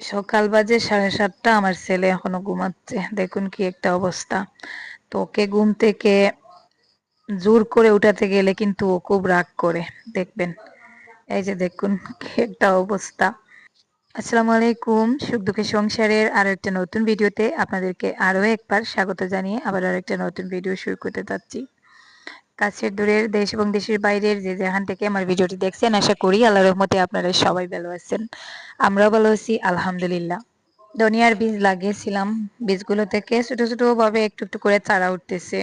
সকাল বাজে সাড়ে সাতটা, আমার ছেলে এখনও ঘুমাচ্ছে। দেখুন কি একটা অবস্থা। তো ওকে ঘুম থেকে জোর করে উঠাতে গেলে কিন্তু ও খুব রাগ করে। দেখবেন। এই যে দেখুন কি একটা অবস্থা। আসসালামু আলাইকুম। সুখ দুঃখের সংসারের আরও একটা নতুন ভিডিওতে আপনাদেরকে আরও একবার স্বাগত জানিয়ে আবার আরেকটা নতুন ভিডিও শুরু করতে যাচ্ছি। কাছের, দূরের দেশ এবং দেশের বাইরের যে যেখান থেকে আমার ভিডিওটি দেখছেন, আশা করি আল্লাহ রহমতে আপনারা সবাই ভালো আছেন। আমরাও ভালো আছি, আলহামদুলিল্লাহ। ধনিয়ার বীজ লাগিয়েছিলাম, বীজগুলো থেকে ছোট ছোট ভাবে একটু একটু করে চারা উঠতেছে।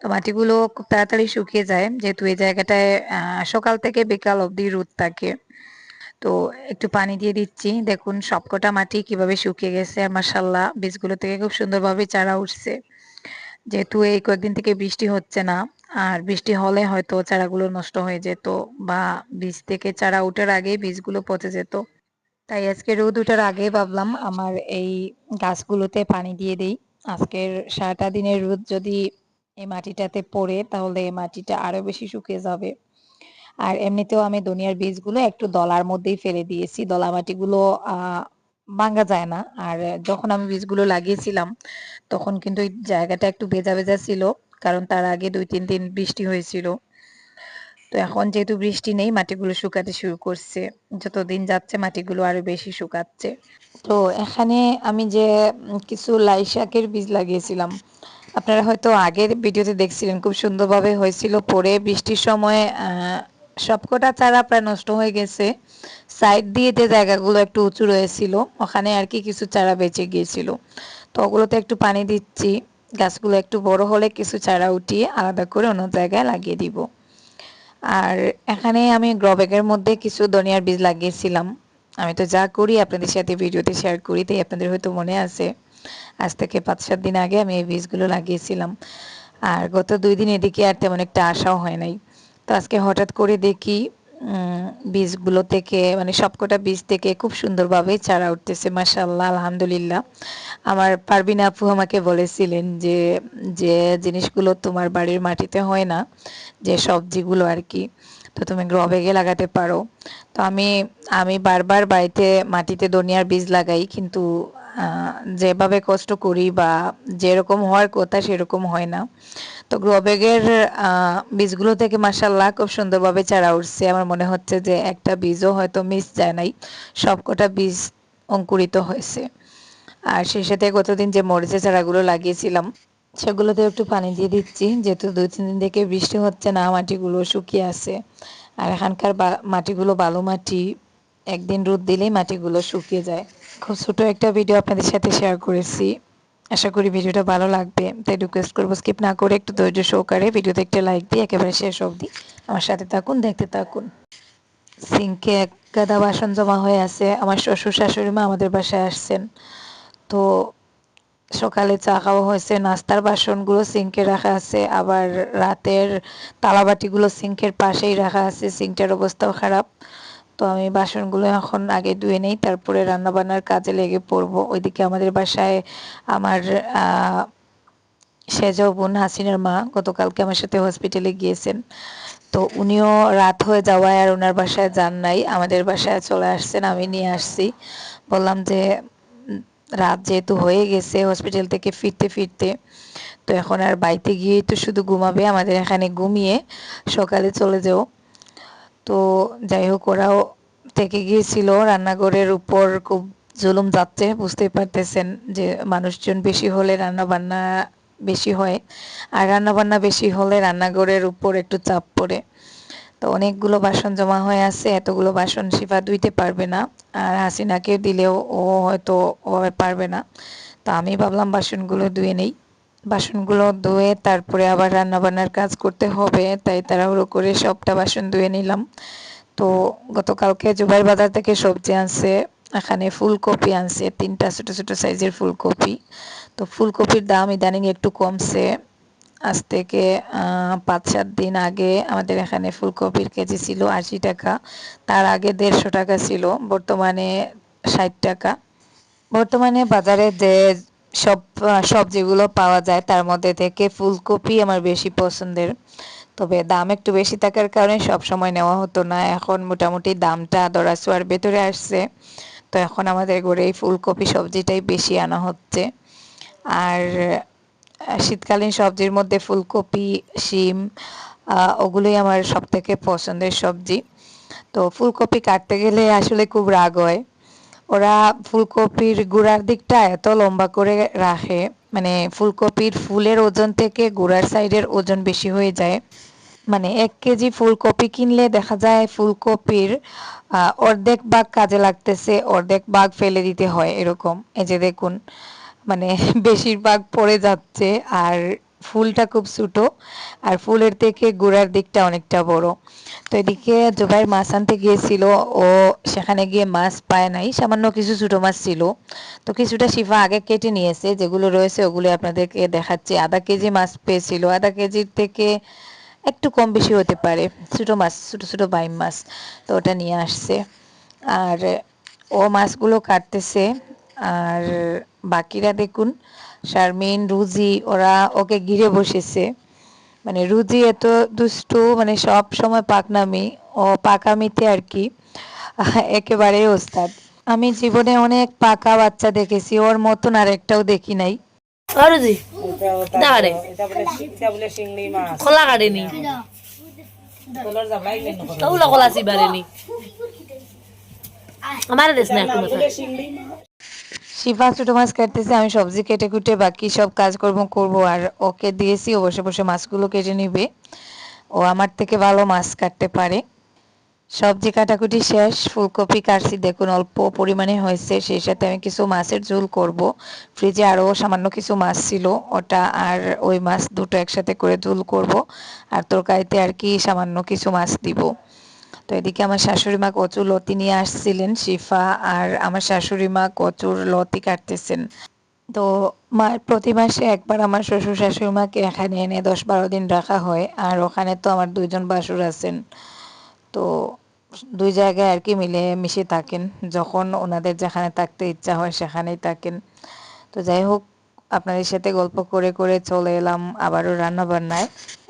তো মাটিগুলো খুব তাড়াতাড়ি শুকিয়ে যায়, যেহেতু এই জায়গাটায় সকাল থেকে বিকাল অবধি রোদ থাকে। তো একটু পানি দিয়ে দিচ্ছি। দেখুন সবকটা মাটি কীভাবে শুকিয়ে গেছে মাসাল্লাহ বীজগুলো থেকে খুব সুন্দরভাবে চারা উঠছে। যেহেতু এই কয়েকদিন থেকে বৃষ্টি হচ্ছে না আর বৃষ্টি হলে হয়তো চারাগুলো নষ্ট হয়ে যেত বা বীজ থেকে চারা উঠার আগে বীজগুলো পচে যেত। তাই আজকে রোদ উঠার আগে ভাবলাম আমার এই গাছগুলোতে পানি দিয়ে দিই। আজকের সারাটা দিনের রোদ যদি এই মাটিটাতে পড়ে তাহলে এই মাটিটা আরও বেশি শুকিয়ে যাবে। আর এমনিতেও আমি দুনিয়ার বীজগুলো একটু দলার মধ্যেই ফেলে দিয়েছি। দলা মাটিগুলো ভাঙ্গা যায় না। আর যখন আমি বীজগুলো লাগিয়েছিলাম তখন কিন্তু জায়গাটা একটু ভেজা ভেজা ছিল। কারণ তার আগে দুই, তিন দিন বৃষ্টি হয়েছিল। তো এখন যেহেতু বৃষ্টি নেই, মাটিগুলো শুকাতে শুরু করছে। যতদিন যাচ্ছে, মাটিগুলো আরও বেশি শুকাচ্ছে। তো এখানে আমি যে কিছু লাই শাকের বীজ লাগিয়েছিলাম, আপনারা হয়তো আগের ভিডিওতে দেখছিলেন, খুব সুন্দরভাবে হয়েছিল। পরে বৃষ্টির সময় সবকটা চারা প্রায় নষ্ট হয়ে গেছে। সাইড দিয়ে যে জায়গাগুলো একটু উঁচু রয়েছিল, ওখানে আর কি কিছু চারা বেঁচে গিয়েছিল। তো ওগুলোতে একটু পানি দিচ্ছি। গাছগুলো একটু বড় হলে কিছু চারা উঠিয়ে আলাদা করে অন্য জায়গায় লাগিয়ে দিব। আর এখানে আমি গ্রবেগের মধ্যে কিছু ধনিয়ার বীজ লাগিয়েছিলাম। আমি তো যা করি আপনাদের সাথে ভিডিওতে শেয়ার করি, তাই আপনাদের হয়তো মনে আছে। আজ থেকে পাঁচ সাত দিন আগে আমি এই বীজগুলো লাগিয়েছিলাম। আর গত দুই দিন এদিকে আর তেমন একটা আশাও হয় নাই। তো আজকে হঠাৎ করে দেখি বীজগুলো থেকে মানে সবকটা বীজ থেকে খুব সুন্দরভাবে চারা উঠতেছে মাসাল্লাহ আলহামদুলিল্লাহ। আমার পারবিন আপু আমাকে বলেছিলেন যে যে জিনিসগুলো তোমার বাড়ির মাটিতে হয় না, যে সবজিগুলো আর কি, তো তুমি গ্রো লাগাতে পারো। তো আমি আমি বারবার বাড়িতে মাটিতে ধনিয়ার বীজ লাগাই, কিন্তু যেভাবে কষ্ট করি বা যেরকম হওয়ার কথা সেরকম হয় না। তো গ্রোবেগের বীজগুলো থেকে মাসাল্লাহ খুব সুন্দরভাবে চারা উঠছে। আমার মনে হচ্ছে যে একটা বীজও হয়তো মিস যায় নাই। সবকটা বীজ অঙ্কুরিত হয়েছে। আর সেই সাথে গতদিন যে মরিচের চারাগুলো লাগিয়েছিলাম সেগুলোতে একটু পানি দিয়ে দিচ্ছি। যেহেতু দুই, তিন দিন থেকে বৃষ্টি হচ্ছে না, মাটিগুলো শুকিয়ে আছে। আর এখানকার মাটিগুলো বালু মাটি, একদিন রোদ দিলেই মাটিগুলো শুকিয়ে যায়। খুব ছোট একটা ভিডিও আপনাদের সাথে শেয়ার করেছি। আশা করি ভিডিওটা ভালো লাগবে। তাই রিকোয়েস্ট করব স্কিপ না করে একটু ধৈর্য সহকারে ভিডিওতে একটা লাইক দিয়ে একেবারে শেষ অবধি আমার সাথে থাকুন, দেখতে থাকুন। সিঙ্কে এক গাদা বাসন জমা হয়ে আছে, আমার শ্বশুর শাশুড়ি মা আমাদের বাসায় আসছেন। তো সকালে চা খাওয়া হয়েছে, নাস্তার বাসনগুলো সিঙ্কে রাখা আছে, আবার রাতের তালাবাটিগুলো সিঙ্কের পাশেই রাখা আছে সিঙ্কটার অবস্থাও খারাপ। তো আমি বাসনগুলো এখন আগে ধুয়ে নেই, তারপরে রান্নাবান্নার কাজে লেগে পড়ব। ওইদিকে আমাদের বাসায় আমার সেজাও বোন হাসিনার মা গতকালকে আমার সাথে হসপিটালে গিয়েছেন। তো উনিও রাত হয়ে যাওয়ায় আর ওনার বাসায় যান নাই। আমাদের বাসায় চলে আসছেন, আমি নিয়ে আসছি। বললাম যে, রাত যেহেতু হয়ে গেছে হসপিটাল থেকে ফিরতে ফিরতে, তো এখন আর বাড়িতে গিয়েই তো শুধু ঘুমাবে, আমাদের এখানে ঘুমিয়ে সকালে চলে যাও। তো যাই হোক, ওরাও থেকে গিয়েছিল রান্নাঘরের উপর খুব জুলুম যাচ্ছে, বুঝতেই পারতেছেন যে মানুষজন বেশি হলে রান্না বান্না বেশি হয়। আর রান্না বান্না বেশি হলে রান্নাঘরের উপর একটু চাপ পড়ে। তো অনেকগুলো বাসন জমা হয়ে আছে, এতগুলো বাসন শিফা ধুইতে পারবে না। আর হাসিনাকে দিলেও ও হয়তো ও পারবে না। তো আমি ভাবলাম বাসনগুলো ধুয়ে নেই। বাসনগুলো ধুয়ে তারপরে আবার রান্না বান্নার কাজ করতে হবে, তাই তাড়াহুড়ো করে সবটা বাসন ধুয়ে নিলাম। তো গতকালকে জুবাইর বাজার থেকে সবজি আনছে, এখানে ফুলকপি আনছে, তিনটা ছোট ছোট সাইজের ফুলকপি। তো ফুলকপির দাম ইদানিং একটু কমছে। আজ থেকে পাঁচ সাত দিন আগে আমাদের এখানে ফুলকপির কেজি ছিল আশি টাকা, তার আগে দেড়শো টাকা ছিল, বর্তমানে ষাট টাকা। বর্তমানে বাজারে যে সব সবজিগুলো পাওয়া যায় তার মধ্যে থেকে ফুলকপি আমার বেশি পছন্দের। তবে দাম একটু বেশি থাকার কারণে সব সময় নেওয়া হতো না। এখন মোটামুটি দামটা দরাছোয়ার ভেতরে আসছে। তো এখন আমাদের ঘরে এই ফুলকপি সবজিটাই বেশি আনা হচ্ছে। আর শীতকালীন সবজির মধ্যে ফুলকপি, শিম ওগুলোই আমার সব থেকে পছন্দের সবজি। তো ফুলকপি কাটতে গেলে আসলে খুব রাগ হয়। ওরা ফুলকপির গুড়ার দিকটা এত লম্বা করে রাখে মানে ফুলকপির ফুলের ওজন থেকে গুড়ার সাইডের ওজন বেশি হয়ে যায়। মানে এক কেজি ফুলকপি কিনলে দেখা যায় ফুলকপির অর্ধেক ভাগ কাজে লাগতেছে, অর্ধেক ভাগ ফেলে দিতে হয়, এরকম। এই যে দেখুন মানে বেশিরভাগ পড়ে যাচ্ছে, আর ফুলটা খুব ছোটো আর ফুলের থেকে গোড়ার দিকটা অনেকটা বড়। তো এদিকে জুবাইর মাছ আনতে গিয়েছিল, ও সেখানে গিয়ে মাছ পায় নাই, সামান্য কিছু ছোটো মাছ ছিল। তো কিছুটা শিফা আগে কেটে নিয়েছে, যেগুলো রয়েছে ওগুলো আপনাদেরকে দেখাচ্ছি। আধা কেজি মাছ পেয়েছিল, আধা কেজির থেকে একটু কম বেশি হতে পারে, ছোটো মাছ, ছোটো ছোটো বাইম মাছ। তো ওটা নিয়ে আসছে। আর ও মাছগুলো কাটতেছে, আর বাকিরা দেখুন, শারমিন, রুজি, ওরা ওকে ঘিরে বসেছে। মানে রুজি এত দুষ্টু মানে সব সময় পাকনামি, ও পাকামিতে আর কি, একেবারে ওস্তাদ। আমি জীবনে অনেক পাকা বাচ্চা দেখেছি, ওর মতন আর। একটাও দেখি নাই শিংড়ি মাছ কলা কাটেনি আমার দেশ না শিফা ছোট মাছ কাটতেছে আমি সবজি কেটে কুটে বাকি সব কাজকর্ম করব আর ওকে দিয়েছি, ও বসে বসে মাছগুলো কেটে নিবে। ও আমার থেকে ভালো মাছ কাটতে পারে। সবজি কাটাকুটি শেষ, ফুলকপি কাটছি, দেখুন অল্প পরিমাণে হয়েছে, সেই সাথে আমি কিছু মাছের ঝোল করব। ফ্রিজে আরও সামান্য কিছু মাছ ছিল, ওটা আর ওই মাছ দুটো একসাথে করে ঝোল করব, আর তরকারিতে আর কি সামান্য কিছু মাছ দিব। তো এদিকে আমার শাশুড়ি মা কচুর লতি নিয়ে আসছিলেন, শিফা আর আমার শাশুড়ি মা কচুর লতি কাটতেছেন। তো মা প্রতি মাসে একবার আমার শ্বশুর শাশুড়ি মাকে এখানে এনে দশ বারো দিন রাখা হয় আর ওখানে তো আমার দুইজন বাসুর আছেন। তো দুই জায়গায় আর কি মিলে মিশে থাকেন, যখন ওনাদের যেখানে থাকতে ইচ্ছা হয় সেখানেই থাকেন। তো যাই হোক, আপনাদের সাথে গল্প করে করে চলে এলাম আবারও রান্না বান্নায়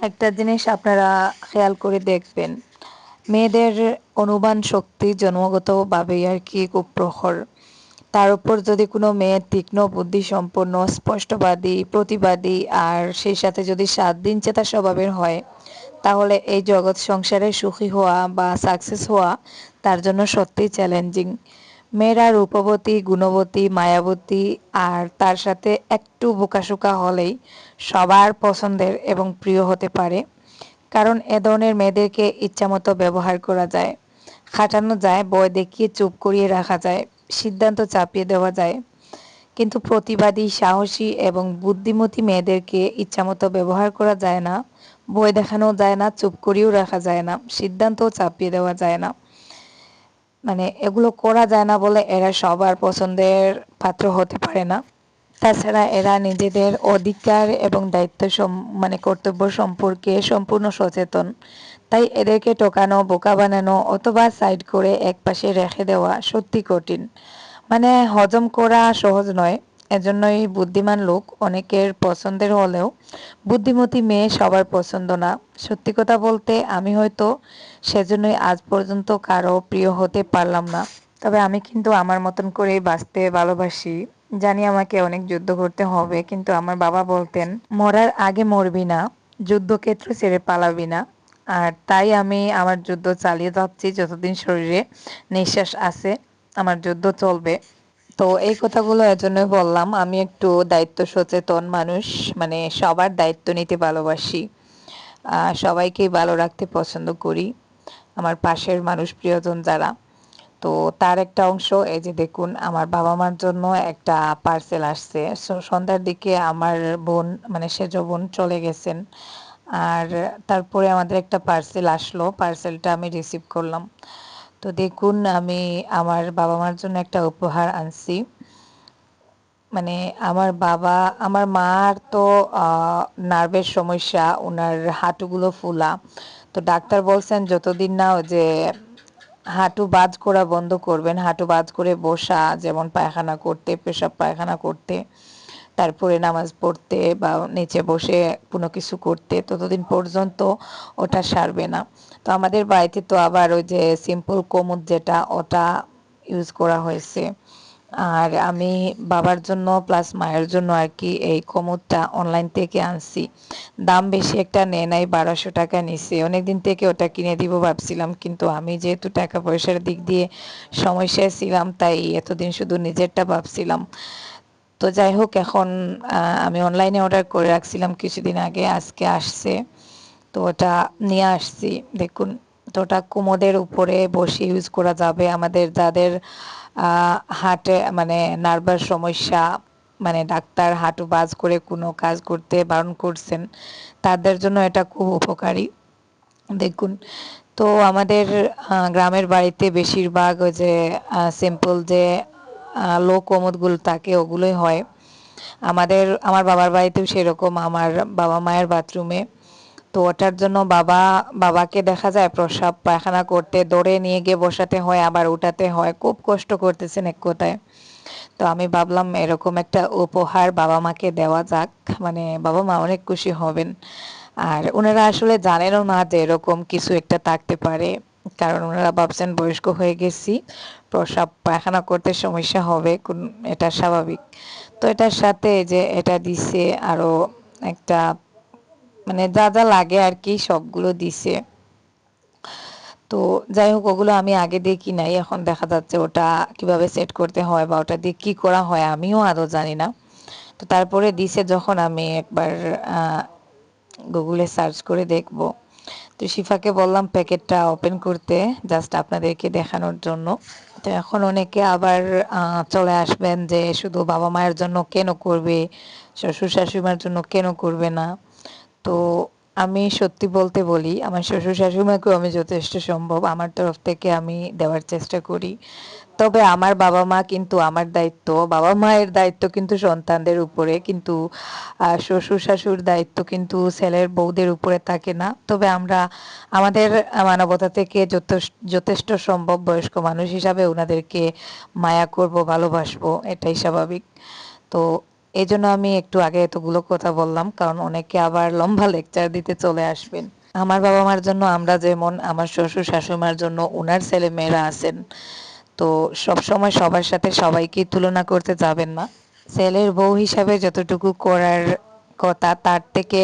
একটা জিনিস আপনারা খেয়াল করে দেখবেন মেয়েদের অনুমান শক্তি জন্মগতভাবেই আর কি খুব প্রখর। তার উপর যদি কোনো মেয়ে তীক্ষ্ণ বুদ্ধি সম্পন্ন, স্পষ্টবাদী, প্রতিবাদী আর সেই সাথে যদি সাত দিন চেতা স্বভাবের হয়, তাহলে এই জগৎ সংসারে সুখী হওয়া বা সাকসেস হওয়া তার জন্য সত্যিই চ্যালেঞ্জিং মেয়েরা রূপবতী, গুণবতী, মায়াবতী আর তার সাথে একটু বোকাশোকা হলেই সবার পছন্দের এবং প্রিয় হতে পারে। কারণ এ ধরনের মেয়েদেরকে ইচ্ছামতো ব্যবহার করা যায়। খাটানো যায় বয় দেখিয়ে চুপ করিয়ে রাখা যায়, সিদ্ধান্ত চাপিয়ে দেওয়া যায়। কিন্তু প্রতিবাদী, সাহসী এবং বুদ্ধিমতী মেয়েদেরকে ইচ্ছামতো ব্যবহার করা যায় না, বই দেখানো যায় না, চুপ করিয়েও রাখা যায় না, সিদ্ধান্তও চাপিয়ে দেওয়া যায় না। মানে এগুলো করা যায় না বলে এরা সবার পছন্দের পাত্র হতে পারে না। তাছাড়া এরা নিজেদের অধিকার এবং দায়িত্ব মানে কর্তব্য সম্পর্কে সম্পূর্ণ সচেতন। তাই এদেরকে টোকানো বোকা বানানো অথবা সাইড করে একপাশে রেখে দেওয়া সত্যি কঠিন। মানে হজম করা সহজ নয়। এজন্যই বুদ্ধিমান লোক অনেকের পছন্দের হলেও বুদ্ধিমতী মেয়ে সবার পছন্দ না। সত্যি কথা বলতে আমি হয়তো সেজন্যই আজ পর্যন্ত কারও প্রিয় হতে পারলাম না। তবে আমি কিন্তু আমার মতন করেই বাঁচতে ভালোবাসি। জানি আমাকে অনেক যুদ্ধ করতে হবে, কিন্তু আমার বাবা বলতেন, মরার আগে মরবি না, যুদ্ধক্ষেত্র ছেড়ে পালাবি না। আর তাই আমি আমার যুদ্ধ চালিয়ে যাচ্ছি, যতদিন শরীরে নিঃশ্বাস আছে, আমার যুদ্ধ চলবে। তো এই কথাগুলো এজন্যই বললাম, আমি একটু দায়িত্ব সচেতন মানুষ মানে সবার দায়িত্ব নিতে ভালোবাসি। সবাইকেই ভালো রাখতে পছন্দ করি, আমার পাশের মানুষ প্রিয়জন যারা। তো তার একটা অংশ, এই যে দেখুন, আমার বাবা মার জন্য একটা পার্সেল আসছে। সন্ধ্যার দিকে আমার বোন মানে সেজ বোন চলে গেছেন। আর তারপরে আমাদের একটা পার্সেল আসলো। পার্সেলটা আমি রিসিভ করলাম। তো দেখুন, আমি আমার বাবা মার জন্য একটা উপহার আনছি। মানে আমার বাবা, আমার মার তো নার্ভের সমস্যা ওনার হাঁটুগুলো ফুলা। তো ডাক্তার বলছেন, যতদিন না ও যে হাঁটু বাজ করা বন্ধ করবেন। হাঁটু বাজ করে বসা, যেমন পায়খানা করতে, পেশাব পায়খানা করতে, তারপরে নামাজ পড়তে বা নিচে বসে কোনো কিছু করতে, ততদিন পর্যন্ত ওটা সারবে না। তো আমাদের বাড়িতে তো আবার ওই যে সিম্পল কোমুদ যেটা, ওটা ইউজ করা হয়েছে। আর আমি বাবার জন্য প্লাস মায়ের জন্য আর কি এই কমোডটা অনলাইন থেকে আনছি। দাম বেশি একটা নেয় নাই, বারোশো টাকা নিছে। অনেকদিন থেকে ওটা কিনে দিব ভাবছিলাম, কিন্তু আমি যেহেতু টাকা পয়সার দিক দিয়ে সমস্যায় ছিলাম, তাই এতদিন শুধু নিজেরটা ভাবছিলাম। তো যাই হোক, এখন আমি অনলাইনে অর্ডার করে রাখছিলাম কিছুদিন আগে, আজকে আসছে। তো ওটা নিয়ে আসছি। দেখুন, তো ওটা কোমোদের উপরে বসে ইউজ করা যাবে। আমাদের যাদের হার্টে মানে নার্ভাস সমস্যা মানে ডাক্তার হাঁটু বাজ করে কোনো কাজ করতে বারণ করছেন, তাদের জন্য এটা খুব উপকারী। দেখুন, তো আমাদের গ্রামের বাড়িতে বেশিরভাগ ওই যে সিম্পল যে লো কোমোদগুলো থাকে, ওগুলোই হয়। আমাদের, আমার বাবার বাড়িতেও সেরকম, আমার বাবা মায়ের বাথরুমে তো ওটার জন্য বাবা, বাবাকে দেখা যায় প্রসাব পায়খানা করতে, দৌড়ে নিয়ে গিয়ে বসাতে হয়, আবার উঠাতে হয়। খুব কষ্ট করতেছেন এক কথায়। তো আমি ভাবলাম এরকম একটা উপহার বাবা মাকে দেওয়া যাক। মানে বাবা মা অনেক খুশি হবেন। আর ওনারা আসলে জানেনও না যে এরকম কিছু একটা থাকতে পারে। কারণ ওনারা ভাবছেন বয়স্ক হয়ে গেছি, প্রসাব পায়খানা করতে সমস্যা হবে এটা স্বাভাবিক। তো এটার সাথে যে এটা দিছে আরও একটা মানে যা যা লাগে আর কি সবগুলো দিছে। তো যাই হোক, ওগুলো আমি আগে দেখি নাই। এখন দেখা যাচ্ছে ওটা কীভাবে সেট করতে হয় বা ওটা দিয়ে কি করা হয় আমিও আদৌ জানি না। তো তারপরে দিছে যখন আমি একবার গুগলে সার্চ করে দেখব। তো শিফাকে বললাম প্যাকেটটা ওপেন করতে জাস্ট আপনাদেরকে দেখানোর জন্য। তো এখন অনেকে আবার চলে আসবেন যে শুধু বাবা মায়ের জন্য কেন করবে শ্বশুর শাশুড়িমার জন্য কেন করবে না? তো আমি সত্যি বলতে বলি, আমার শ্বশুর শাশুড়িমাকেও আমি যথেষ্ট সম্ভব, আমার তরফ থেকে আমি দেওয়ার চেষ্টা করি। তবে আমার বাবা মা কিন্তু আমার দায়িত্ব, বাবা মায়ের দায়িত্ব কিন্তু সন্তানদের উপরে, কিন্তু শ্বশুর শাশুর দায়িত্ব কিন্তু ছেলের বউদের উপরে থাকে না। তবে আমরা, আমাদের মানবতা থেকে যথেষ্ট সম্ভব বয়স্ক মানুষ হিসাবে ওনাদেরকে মায়া করব, ভালোবাসবো, এটাই স্বাভাবিক। তো এই জন্য আমি একটু আগে এতগুলো কথা বললাম, কারণ অনেকে আবার লম্বা লেকচার দিতে চলে আসবেন। আমার বাবা মার জন্য, আমরা যেমন আমার শ্বশুর শাশুড়িমার জন্য ওনার ছেলে মেয়েরা আছেন, তো সব সময় সবার সাথে সবাইকে তুলনা করতে যাবেন না। ছেলের বউ হিসাবে যতটুকু করার কথা, তার থেকে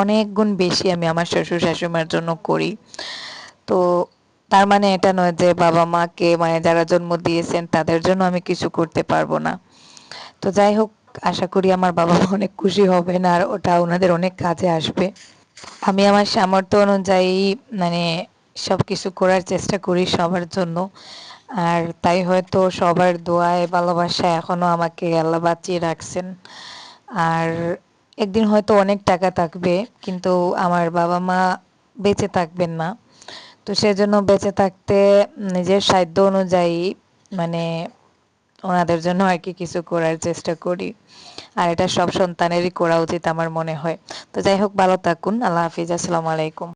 অনেক গুণ বেশি আমি আমার শ্বশুর শাশুড়িমার জন্য করি। তো তার মানে এটা নয় যে বাবা মাকে মানে যারা জন্ম দিয়েছেন, তাদের জন্য আমি কিছু করতে পারব না। তো যাই হোক আশা করি আমার বাবা মা অনেক খুশি হবেন আর ওটা ওনাদের অনেক কাজে আসবে। আমি আমার সামর্থ্য অনুযায়ী মানে সব কিছু করার চেষ্টা করি সবার জন্য। আর তাই হয়তো সবার দোয়ায় ভালোবাসায় এখনও আমাকে আল্লাহ বাঁচিয়ে রাখছেন। আর একদিন হয়তো অনেক টাকা থাকবে, কিন্তু আমার বাবা মা বেঁচে থাকবেন না। তো সেজন্য বেঁচে থাকতে নিজের সাধ্য অনুযায়ী মানে ওনাদের জন্য আর কি কিছু করার চেষ্টা করি। আর এটা সব সন্তানেরই করা উচিত আমার মনে হয়। তো যাই হোক, ভালো থাকুন। আল্লাহ হাফিজ। আসসালামু আলাইকুম।